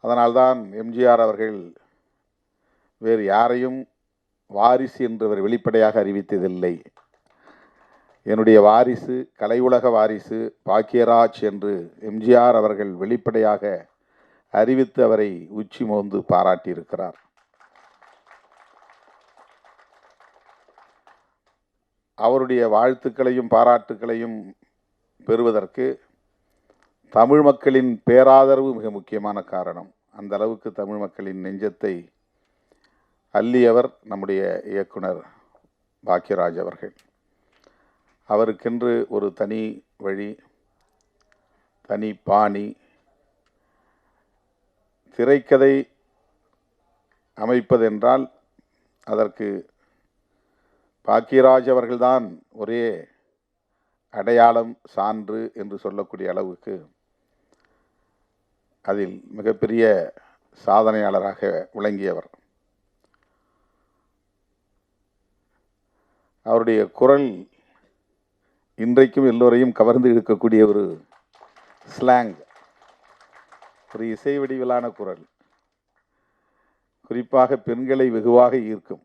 அதனால்தான் எம்ஜிஆர் அவர்கள் வேறு யாரையும் வாரிசு என்று அவர் வெளிப்படையாக அறிவித்ததில்லை. என்னுடைய வாரிசு கலையுலக வாரிசு பாக்கியராஜ் என்று எம்ஜிஆர் அவர்கள் வெளிப்படையாக அறிவித்து அவரை உச்சி மோந்து பாராட்டியிருக்கிறார். அவருடைய வாழ்த்துக்களையும் பாராட்டுக்களையும் பெறுவதற்கு தமிழ் மக்களின் பேராதரவு மிக முக்கியமான காரணம். அந்த அளவுக்கு தமிழ் மக்களின் நெஞ்சத்தை அள்ளியவர் நம்முடைய இயக்குனர் பாக்யராஜ் அவர்கள். அவருக்கென்று ஒரு தனி வழி தனி பாணி திரைக்கதை அமைப்பதென்றால் அதற்கு பாக்கியராஜ் அவர்கள்தான் ஒரே அடையாளம் சான்று என்று சொல்லக்கூடிய அளவுக்கு அதில் மிகப்பெரிய சாதனையாளராக விளங்கியவர். அவருடைய குரல் இன்றைக்கும் எல்லோரையும் கவர்ந்து இழுக்கக்கூடிய ஒரு ஸ்லாங் ஒரு இசை வடிவிலான குரல். குறிப்பாக பெண்களை வெகுவாக ஈர்க்கும்.